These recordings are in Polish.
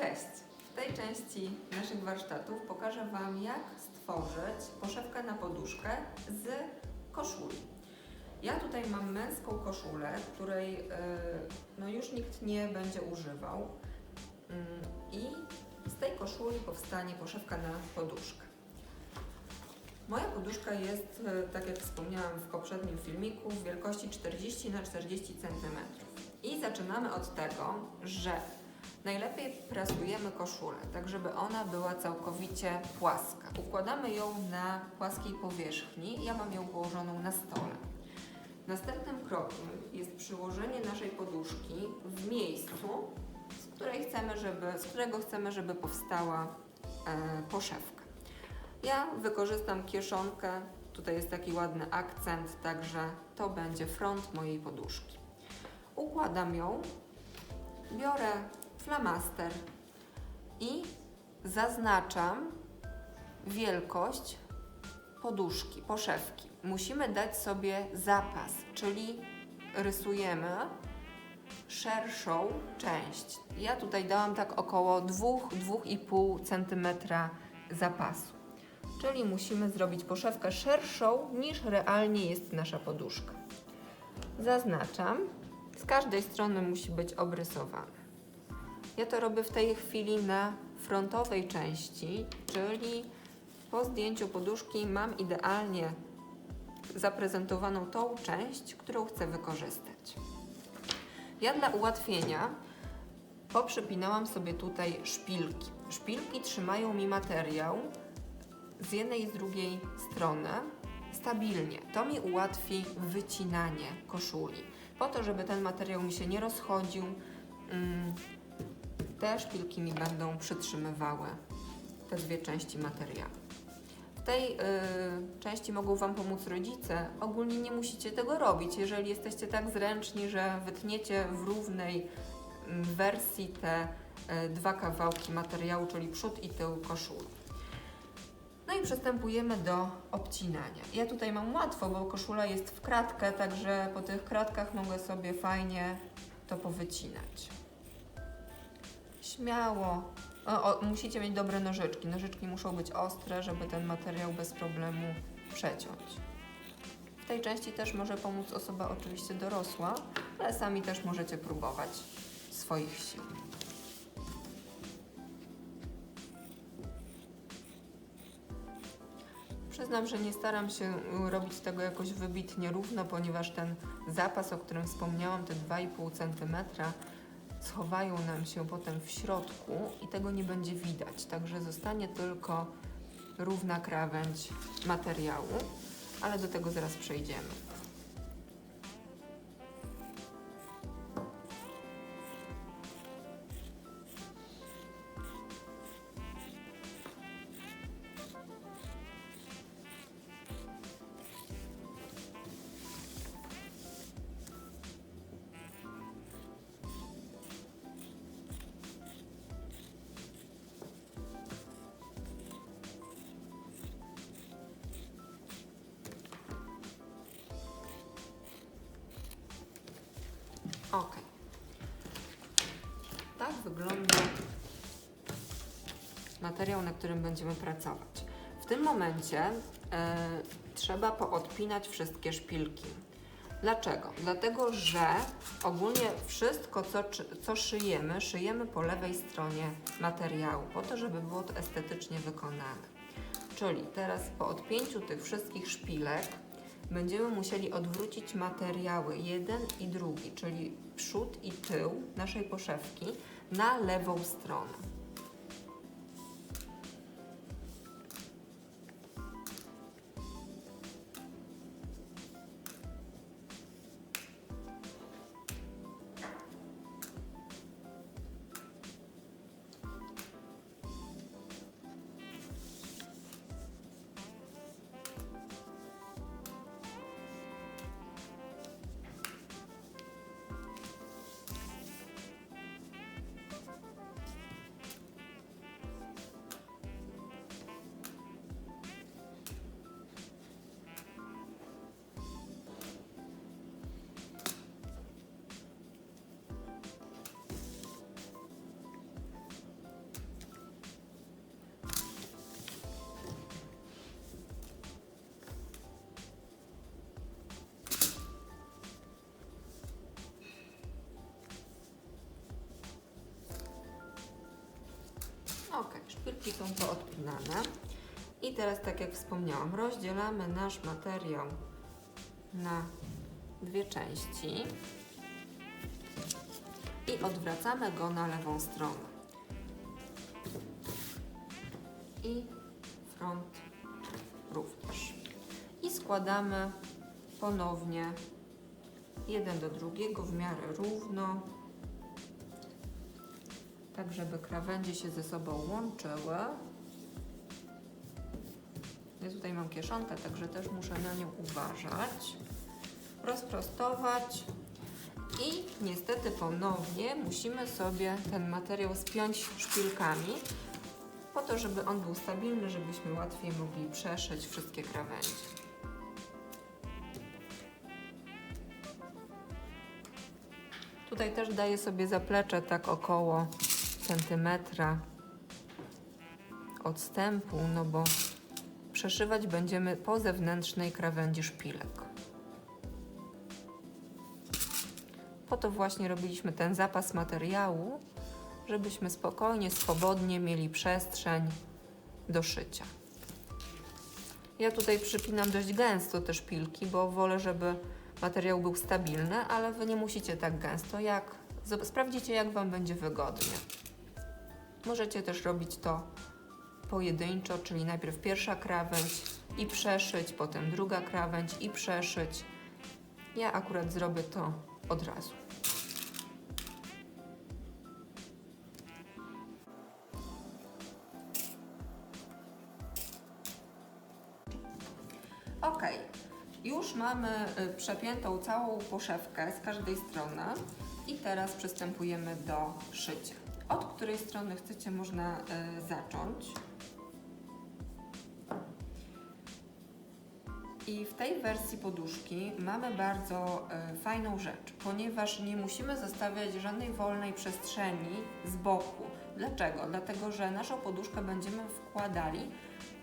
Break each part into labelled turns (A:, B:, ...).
A: Cześć! W tej części naszych warsztatów pokażę Wam, jak stworzyć poszewkę na poduszkę z koszuli. Ja tutaj mam męską koszulę, której yy, no już nikt nie będzie używał. Mm, I z tej koszuli powstanie poszewka na poduszkę. Moja poduszka jest, e, tak jak wspomniałam w poprzednim filmiku, w wielkości 40 na 40 cm. I zaczynamy od tego, że najlepiej prasujemy koszulę, tak żeby ona była całkowicie płaska. Układamy ją na płaskiej powierzchni. Ja mam ją położoną na stole. Następnym krokiem jest przyłożenie naszej poduszki w miejscu, z, której chcemy, żeby, z którego chcemy, żeby powstała e, poszewka. Ja wykorzystam kieszonkę, tutaj jest taki ładny akcent, także to będzie front mojej poduszki. Układam ją, biorę flamaster i zaznaczam wielkość poduszki, poszewki. Musimy dać sobie zapas, czyli rysujemy szerszą część. Ja tutaj dałam tak około 2-2,5 cm zapasu. Czyli musimy zrobić poszewkę szerszą niż realnie jest nasza poduszka. Zaznaczam. Z każdej strony musi być obrysowane. Ja to robię w tej chwili na frontowej części, czyli po zdjęciu poduszki mam idealnie zaprezentowaną tą część, którą chcę wykorzystać. Ja dla ułatwienia poprzypinałam sobie tutaj szpilki. Szpilki trzymają mi materiał z jednej i z drugiej strony stabilnie. To mi ułatwi wycinanie koszuli. Po to, żeby ten materiał mi się nie rozchodził, mm, te szpilki mi będą przytrzymywały te dwie części materiału. W tej y, części mogą Wam pomóc rodzice. Ogólnie nie musicie tego robić. Jeżeli jesteście tak zręczni, że wytniecie w równej mm, wersji te y, dwa kawałki materiału, czyli przód i tył koszuli. No i przystępujemy do obcinania. Ja tutaj mam łatwo, bo koszula jest w kratkę, także po tych kratkach mogę sobie fajnie to powycinać. Śmiało. O, o, musicie mieć dobre nożyczki. Nożyczki muszą być ostre, żeby ten materiał bez problemu przeciąć. W tej części też może pomóc osoba oczywiście dorosła, ale sami też możecie próbować swoich sił. Przyznam, że nie staram się robić tego jakoś wybitnie równo, ponieważ ten zapas, o którym wspomniałam, te 2,5 cm, schowają nam się potem w środku i tego nie będzie widać. Także zostanie tylko równa krawędź materiału, ale do tego zaraz przejdziemy. Ok. Tak wygląda materiał, na którym będziemy pracować. W tym momencie e, trzeba poodpinać wszystkie szpilki. Dlaczego? Dlatego, że ogólnie wszystko, co, co szyjemy, szyjemy po lewej stronie materiału, po to, żeby było to estetycznie wykonane. Czyli teraz po odpięciu tych wszystkich szpilek będziemy musieli odwrócić materiały jeden i drugi, czyli przód i tył naszej poszewki na lewą stronę. Ok, szpilki są poodpinane. I teraz, tak jak wspomniałam, rozdzielamy nasz materiał na dwie części i odwracamy go na lewą stronę. I front również. I składamy ponownie jeden do drugiego w miarę równo, tak żeby krawędzie się ze sobą łączyły. Ja tutaj mam kieszonkę, także też muszę na nią uważać. Rozprostować i niestety ponownie musimy sobie ten materiał spiąć szpilkami, po to, żeby on był stabilny, żebyśmy łatwiej mogli przeszyć wszystkie krawędzie. Tutaj też daję sobie zaplecze tak około centymetra odstępu, no bo przeszywać będziemy po zewnętrznej krawędzi szpilek. Po to właśnie robiliśmy ten zapas materiału, żebyśmy spokojnie, swobodnie mieli przestrzeń do szycia. Ja tutaj przypinam dość gęsto te szpilki, bo wolę, żeby materiał był stabilny, ale Wy nie musicie tak gęsto, jak sprawdzicie, jak Wam będzie wygodnie. Możecie też robić to pojedynczo, czyli najpierw pierwsza krawędź i przeszyć, potem druga krawędź i przeszyć. Ja akurat zrobię to od razu. Ok, już mamy y, przepiętą całą poszewkę z każdej strony i teraz przystępujemy do szycia. Od której strony chcecie można y, zacząć. I w tej wersji poduszki mamy bardzo y, fajną rzecz, ponieważ nie musimy zostawiać żadnej wolnej przestrzeni z boku. Dlaczego? Dlatego, że naszą poduszkę będziemy wkładali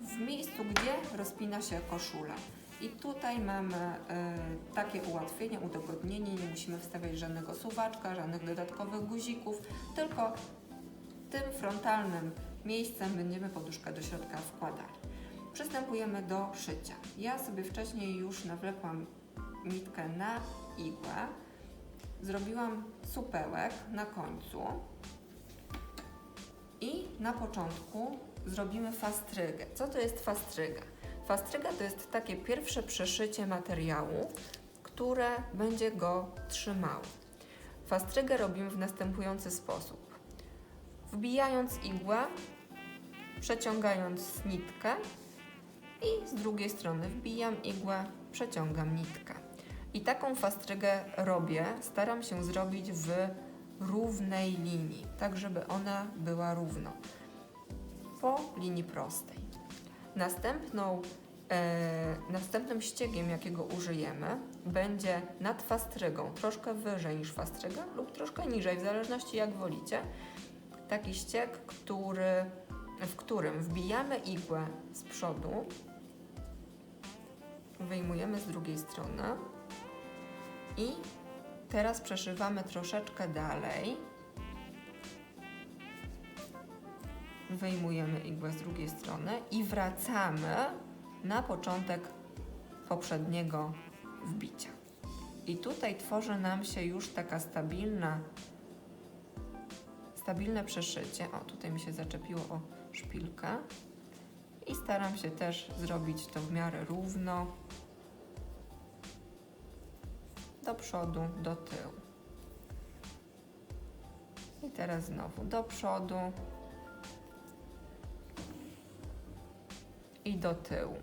A: w miejscu, gdzie rozpina się koszula. I tutaj mamy e, takie ułatwienie, udogodnienie, nie musimy wstawiać żadnego suwaczka, żadnych dodatkowych guzików, tylko tym frontalnym miejscem będziemy poduszkę do środka wkładali. Przystępujemy do szycia. Ja sobie wcześniej już nawlekłam nitkę na igłę, zrobiłam supełek na końcu i na początku zrobimy fastrygę. Co to jest fastryga? Fastryga to jest takie pierwsze przeszycie materiału, które będzie go trzymało. Fastrygę robimy w następujący sposób. Wbijając igłę, przeciągając nitkę i z drugiej strony wbijam igłę, przeciągam nitkę. I taką fastrygę robię, staram się zrobić w równej linii, tak żeby ona była równo po linii prostej. Następną, następnym ściegiem, jakiego użyjemy, będzie nad fastrygą, troszkę wyżej niż fastryga lub troszkę niżej, w zależności jak wolicie. Taki ścieg, który, w którym wbijamy igłę z przodu, wyjmujemy z drugiej strony i teraz przeszywamy troszeczkę dalej wyjmujemy igłę z drugiej strony i wracamy na początek poprzedniego wbicia. I tutaj tworzy nam się już taka stabilna, stabilne przeszycie. O, tutaj mi się zaczepiło o szpilkę. I staram się też zrobić to w miarę równo. Do przodu, do tyłu. I teraz znowu do przodu, i do tyłu.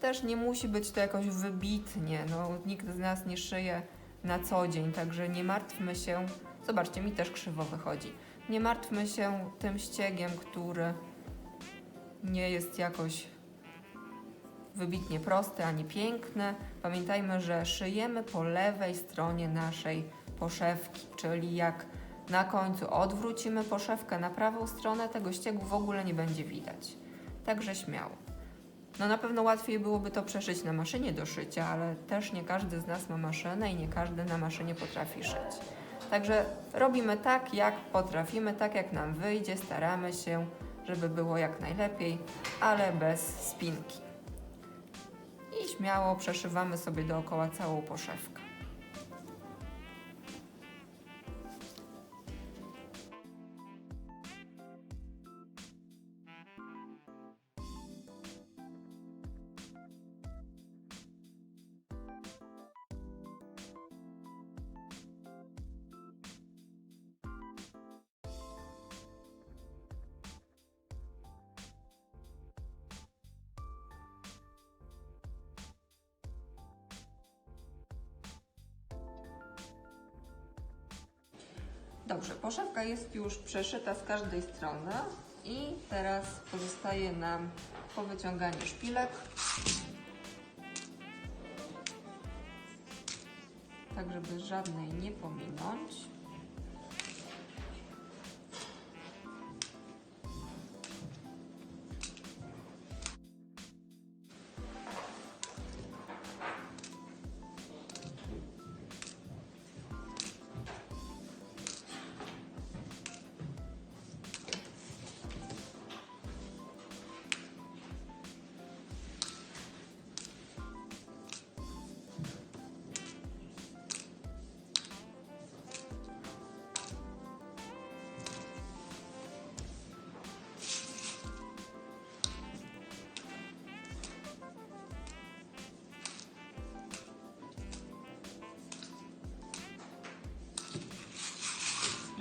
A: Też nie musi być to jakoś wybitnie, no nikt z nas nie szyje na co dzień, także nie martwmy się. Zobaczcie, mi też krzywo wychodzi. Nie martwmy się tym ściegiem, który nie jest jakoś wybitnie prosty ani piękny. Pamiętajmy, że szyjemy po lewej stronie naszej poszewki, czyli jak na końcu odwrócimy poszewkę na prawą stronę, tego ściegu w ogóle nie będzie widać. Także śmiało. No na pewno łatwiej byłoby to przeszyć na maszynie do szycia, ale też nie każdy z nas ma maszynę i nie każdy na maszynie potrafi szyć. Także robimy tak, jak potrafimy, tak jak nam wyjdzie, staramy się, żeby było jak najlepiej, ale bez spinki. I śmiało przeszywamy sobie dookoła całą poszewkę. Dobrze, poszewka jest już przeszyta z każdej strony i teraz pozostaje nam powyciąganie szpilek. Tak, żeby żadnej nie pominąć.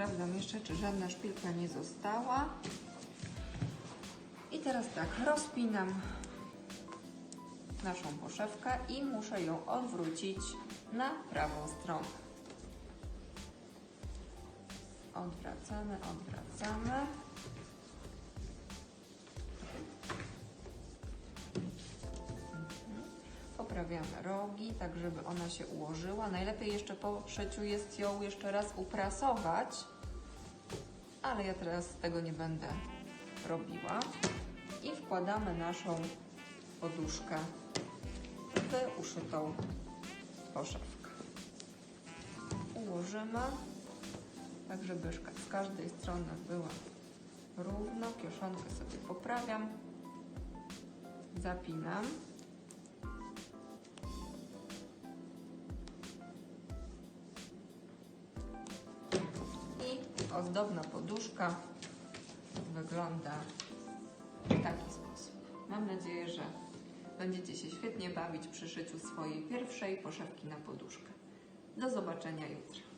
A: Sprawdzam jeszcze, czy żadna szpilka nie została. I teraz tak, rozpinam naszą poszewkę i muszę ją odwrócić na prawą stronę. Odwracamy, odwracamy. Poprawiamy rogi, tak żeby ona się ułożyła. Najlepiej jeszcze po szyciu jest ją jeszcze raz uprasować, ale ja teraz tego nie będę robiła. I wkładamy naszą poduszkę w uszytą poszewkę. Ułożymy, tak żeby z każdej strony była równo. Kieszonkę sobie poprawiam, zapinam. Ozdobna poduszka wygląda w taki sposób. Mam nadzieję, że będziecie się świetnie bawić przy szyciu swojej pierwszej poszewki na poduszkę. Do zobaczenia jutro.